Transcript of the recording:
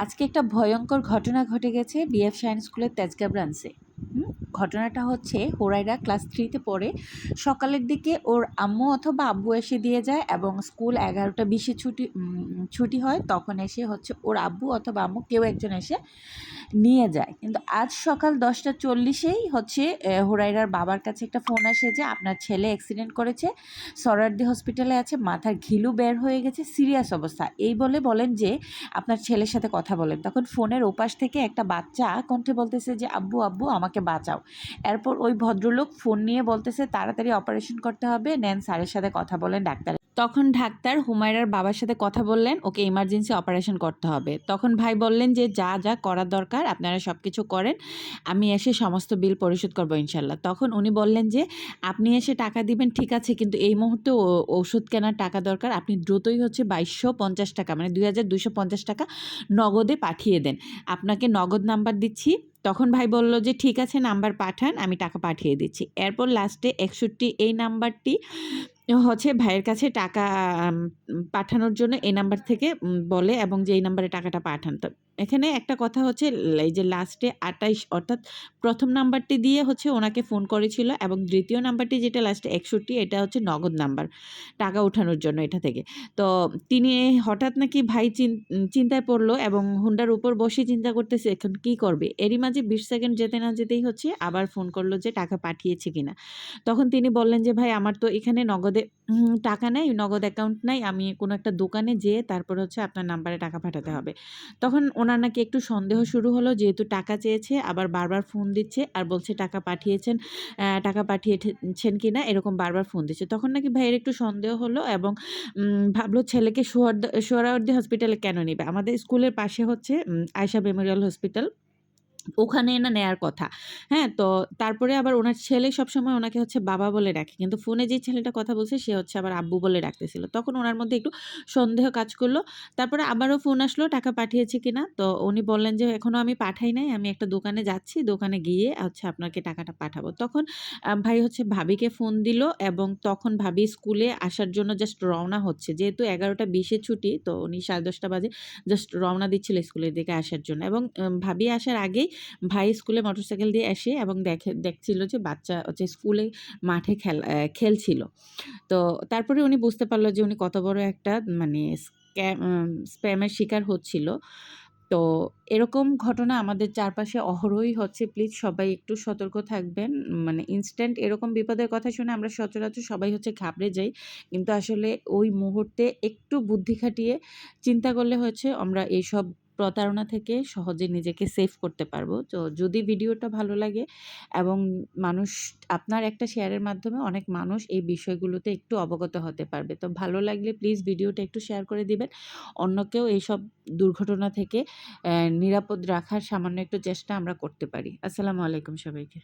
আজকে একটা ভয়ঙ্কর ঘটনা ঘটে গেছে বিএফ সায়েন্স স্কুলের তেজগা ব্রাঞ্চে হুম, ঘটনাটা হচ্ছে হোরাইরা ক্লাস থ্রিতে পড়ে। সকালের দিকে ওর আম্মু অথবা আব্বু এসে দিয়ে যায় এবং স্কুল এগারোটা বিশে ছুটি ছুটি হয়, তখন এসে হচ্ছে ওর আব্বু অথবা আম্মু কেউ একজন এসে নিয়ে যায়। কিন্তু আজ সকাল দশটা চল্লিশেই হচ্ছে হোরাইরার বাবার কাছে একটা ফোন আসে যে আপনার ছেলে অ্যাক্সিডেন্ট করেছে, সরারদি হসপিটালে আছে, মাথার ঘিলু বের হয়ে গেছে সিরিয়াস অবস্থা। এই বলে বলেন যে আপনার ছেলের সাথে কথা বলেন। তখন ফোনের ওপাশ থেকে একটা বাচ্চা কণ্ঠে বলতেছে যে, আব্বু আব্বু, আমাকে বাঁচাও। এরপর ওই ভদ্রলোক ফোন নিয়ে বলতেছে, তাড়াতাড়ি অপারেশন করতে হবে। নেন স্যারের সাথে কথা বলেন ডাক্তার তখন ডাক্তার হুমায়রার বাবার সাথে কথা বললেন, ওকে ইমার্জেন্সি অপারেশন করতে হবে। তখন ভাই বললেন যে, যা যা করার দরকার, আপনারা সব কিছু করেন, আমি এসে সমস্ত বিল পরিশোধ করব ইনশাল্লাহ। তখন উনি বললেন যে, আপনি এসে টাকা দিবেন, ঠিক আছে, কিন্তু এই মুহূর্তে ওষুধ কেনার টাকা দরকার, আপনি দ্রুতই হচ্ছে বাইশশো পঞ্চাশ টাকা মানে দুই হাজার দুইশো পঞ্চাশ টাকা নগদে পাঠিয়ে দেন। আপনাকে নগদ নাম্বার দিচ্ছি। তখন ভাই বলল যে, ঠিক আছে, নাম্বার পাঠান, আমি টাকা পাঠিয়ে দিচ্ছি। এরপর লাস্টে একষট্টি, এই নাম্বারটি হচ্ছে ভাইয়ের কাছে টাকা পাঠানোর জন্য এই নাম্বার থেকে বলে এবং যে এই নাম্বারে টাকাটা পাঠান। তো এখানে একটা কথা হচ্ছে এই যে লাস্টে আটাইশ, অর্থাৎ প্রথম নাম্বারটি দিয়ে হচ্ছে ওনাকে ফোন করেছিল এবং দ্বিতীয় নাম্বারটি যেটা লাস্টে একষট্টি, এটা হচ্ছে নগদ নাম্বার, টাকা ওঠানোর জন্য এটা থেকে। তো তিনি হঠাৎ নাকি ভাই চিন- চিন্তায় পড়ল এবং হুন্ডার উপর বসে চিন্তা করতেছে, এখন কি করবে? এরই মাঝে বিশ সেকেন্ড যেতে না যেতেই হচ্ছে, আবার ফোন করল যে টাকা পাঠিয়েছে কিনা। তখন তিনি বললেন যে, ভাই, আমার তো এখানে নগদে টাকা নেই, নগদ অ্যাকাউন্ট নাই, আমি কোনো একটা দোকানে যেয়ে তারপর হচ্ছে আপনার নাম্বারে টাকা পাঠাতে হবে। তখন ওনার নাকি একটু সন্দেহ শুরু হলো যেহেতু টাকা চেয়েছে, আবার বারবার ফোন দিচ্ছে আর বলছে টাকা পাঠিয়েছেন টাকা পাঠিয়েছেন কি না এরকম বারবার ফোন দিচ্ছে। তখন নাকি ভাইয়ের একটু সন্দেহ হলো এবং ভাবলো ছেলেকে সোহর সোহরাওয়ার্দী হসপিটালে কেন নেবে? আমাদের স্কুলের পাশে হচ্ছে আয়সা মেমোরিয়াল হসপিটাল ওখানে না নেয়ার কথা। হ্যাঁ তো তারপরে আবার ওনার ছেলে সবসময় ওনাকে হচ্ছে বাবা বলে ডাকে। কিন্তু ফোনে যে ছেলেটা কথা বলছে, সে হচ্ছে আবার আব্বু বলে ডাকতেছিল। তখন ওনার মধ্যে একটু সন্দেহ কাজ করল। তারপরে আবারও ফোন আসলো, টাকা পাঠিয়েছে কিনা? তো উনি বললেন যে এখনও আমি পাঠাই নাই, আমি একটা দোকানে যাচ্ছি, দোকানে গিয়ে হচ্ছে আপনাকে টাকাটা পাঠাবো। তখন ভাই হচ্ছে ভাবিকে ফোন দিল এবং তখন ভাবি স্কুলে আসার জন্য জাস্ট রওনা হচ্ছে। যেহেতু এগারোটা বিশে ছুটি, তো উনি সাড়ে দশটা বাজে জাস্ট রওনা দিচ্ছিল স্কুলের দিকে আসার জন্য। এবং ভাবি আসার আগেই ভাই স্কুলে মোটরসাইকেল দিয়ে আসে এবং দেখে, দেখছিল যে বাচ্চা হচ্ছে স্কুলে মাঠে খেল খেলছিল। তো তারপরে উনি বুঝতে পারল যে উনি কত বড় একটা মানে স্প্যামের শিকার হচ্ছিল। তো এরকম ঘটনা আমাদের চারপাশে অহরহই হচ্ছে। প্লিজ সবাই একটু সতর্ক থাকবেন। মানে ইনস্ট্যান্ট এরকম বিপদের কথা শুনে আমরা সচরাচর সবাই হচ্ছে ঘাবড়ে যাই। কিন্তু আসলে ওই মুহূর্তে একটু বুদ্ধি খাটিয়ে চিন্তা করলে হচ্ছে আমরা এইসব প্রতারণা থেকে সহজে নিজেকে সেভ করতে পারব। তো যদি ভিডিওটা ভালো লাগে এবং মানুষ, আপনার একটা শেয়ারের মাধ্যমে অনেক মানুষ এই বিষয়গুলোতে একটু অবগত হতে পারবে। তো ভালো লাগলে প্লিজ ভিডিওটা একটু শেয়ার করে দিবেন। অন্যকেও এইসব দুর্ঘটনা থেকে নিরাপদ রাখার সামান্য একটু চেষ্টা আমরা করতে পারি। আসসালামু আলাইকুম সবাইকে।